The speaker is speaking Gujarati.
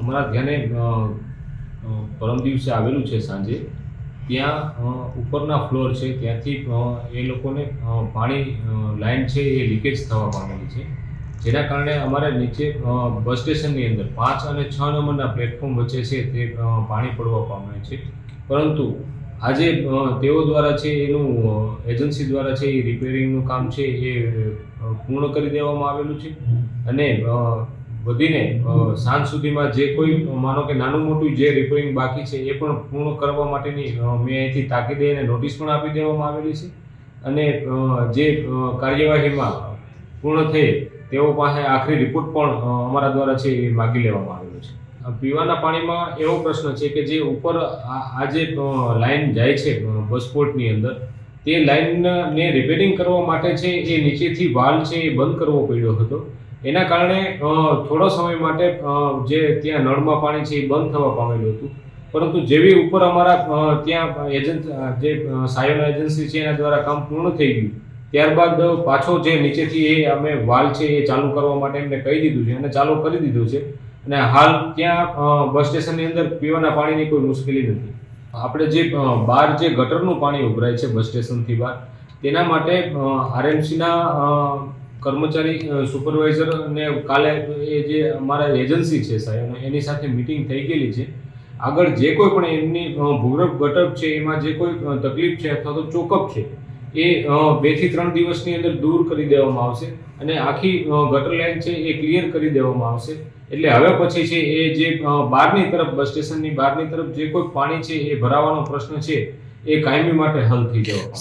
અમારા ધ્યાને પરમ દિવસે આવેલું છે સાંજે. ત્યાં ઉપરના ફ્લોર છે, ત્યાંથી એ લોકોને પાણી લાઇન છે એ લીકેજ થવા પામેલી છે. જેના કારણે અમારે નીચે બસ સ્ટેશનની અંદર પાંચ અને છ નંબરના પ્લેટફોર્મ વચ્ચે છે તે પાણી પડવા પામે છે. પરંતુ આજે તેઓ દ્વારા છે એનું એજન્સી દ્વારા છે એ રિપેરિંગનું કામ છે એ પૂર્ણ કરી દેવામાં આવેલું છે. અને વધીને સાંજ સુધીમાં જે કોઈ માનો કે નાનું મોટું જે રિપેરિંગ બાકી છે એ પણ પૂર્ણ કરવા માટેની મેં અહીંથી તાકીદે એને નોટિસ પણ આપી દેવામાં આવેલી છે. અને જે કાર્યવાહીમાં પૂર્ણ થઈ તેઓ પાસે આખરી રિપોર્ટ પણ અમારા દ્વારા છે એ માગી લેવામાં આવેલો છે. પીવાના પાણીમાં એવો પ્રશ્ન છે કે જે ઉપર આ જે અ, લાઈન જાય છે બસપોર્ટની બસ પોર્ટની અંદર તે લાઈનને રિપેરિંગ કરવા માટે છે એ નીચેથી વાલ છે એ બંધ કરવો પડ્યો હતો. એના કારણે થોડો સમય માટે જે ત્યાં નળમાં પાણી છે એ બંધ થવા પામેલું હતું. પરંતુ જેવી ઉપર અમારા ત્યાં એજન્ટ જે સાયોના એજન્સી છે એના દ્વારા કામ પૂર્ણ થઈ ગયું, ત્યારબાદ પાછો જે નીચેથી એ અમે વાલ છે એ ચાલુ કરવા માટે એમને કહી દીધું છે અને ચાલુ કરી દીધું છે. અને હાલ ત્યાં બસ સ્ટેશનની અંદર પીવાના પાણીની કોઈ મુશ્કેલી નથી. આપણે જે બહાર જે ગટરનું પાણી ઉભરાય છે બસ સ્ટેશનથી બહાર, તેના માટે આરએમસીના કર્મચારી સુપરવાઇઝર ને કાલે એ જે અમારા એજન્સી છે સાહેબ એની સાથે મિટિંગ થઈ ગયેલી છે. આગળ જે કોઈ પણ એમની ભૂગર્ભ ગટર છે, એમાં જે કોઈ તકલીફ છે અથવા તો ચોકઅપ છે, એ બેથી ત્રણ દિવસની અંદર દૂર કરી દેવામાં આવશે અને આખી ગટર લાઈન છે એ ક્લિયર કરી દેવામાં આવશે. એટલે હવે પછી છે એ જે બહારની તરફ, બસ સ્ટેશનની બહારની તરફ જે કોઈ પાણી છે એ ભરાવાનો પ્રશ્ન છે, એ કાયમી માટે હલ થઈ જવા